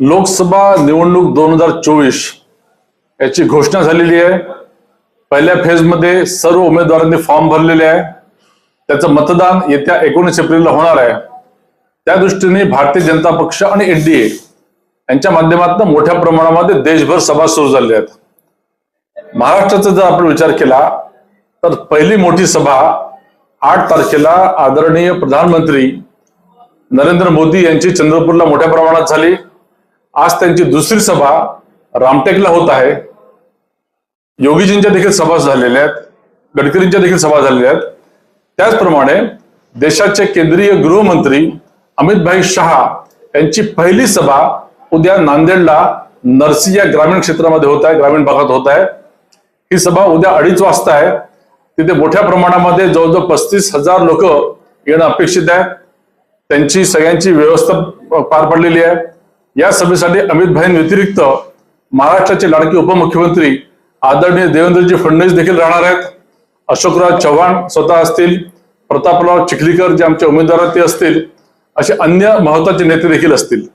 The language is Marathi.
लोकसभा निवडणूक दोन हजार चोवीस याची घोषणा झालेली आहे. पहिल्या फेजमध्ये सर्व उमेदवारांनी फॉर्म भरलेले आहे. त्याचं मतदान येत्या एकोणीस एप्रिलला होणार आहे. त्या दृष्टीने भारतीय जनता पक्ष आणि एनडीए यांच्या माध्यमातून मोठ्या प्रमाणामध्ये देशभर सभा सुरू झाल्या आहेत. महाराष्ट्राचा जर आपण विचार केला तर पहिली मोठी सभा आठ तारखेला आदरणीय प्रधानमंत्री नरेंद्र मोदी यांची चंद्रपूरला मोठ्या प्रमाणात झाली. आज त्यांची दुसरी सभा रामटेकला होत आहे. योगीजींच्या देखील सभा झालेल्या आहेत. गडकरींच्या देखील सभा झालेल्या आहेत. त्याचप्रमाणे देशाचे केंद्रीय गृहमंत्री अमितभाई शहा यांची पहिली सभा उद्या नांदेडला नरसी या ग्रामीण क्षेत्रामध्ये होत आहे ग्रामीण भागात होत आहे. ही सभा उद्या अडीच वाजता आहे. तिथे मोठ्या प्रमाणामध्ये जवळजवळ पस्तीस हजार लोक येणं अपेक्षित आहे. त्यांची सगळ्यांची व्यवस्था पार पडलेली आहे. या सभेसाठी अमित भाईं व्यतिरिक्त महाराष्ट्राचे लाडके उपमुख्यमंत्री आदरणीय देवेंद्रजी फडणवीस देखील राहणार आहेत. अशोकराव चव्हाण स्वतः असतील प्रतापराव चिखलीकर जे आमचे उमेदवार ते असतील असे अन्य महत्त्वाचे नेते देखील असतील.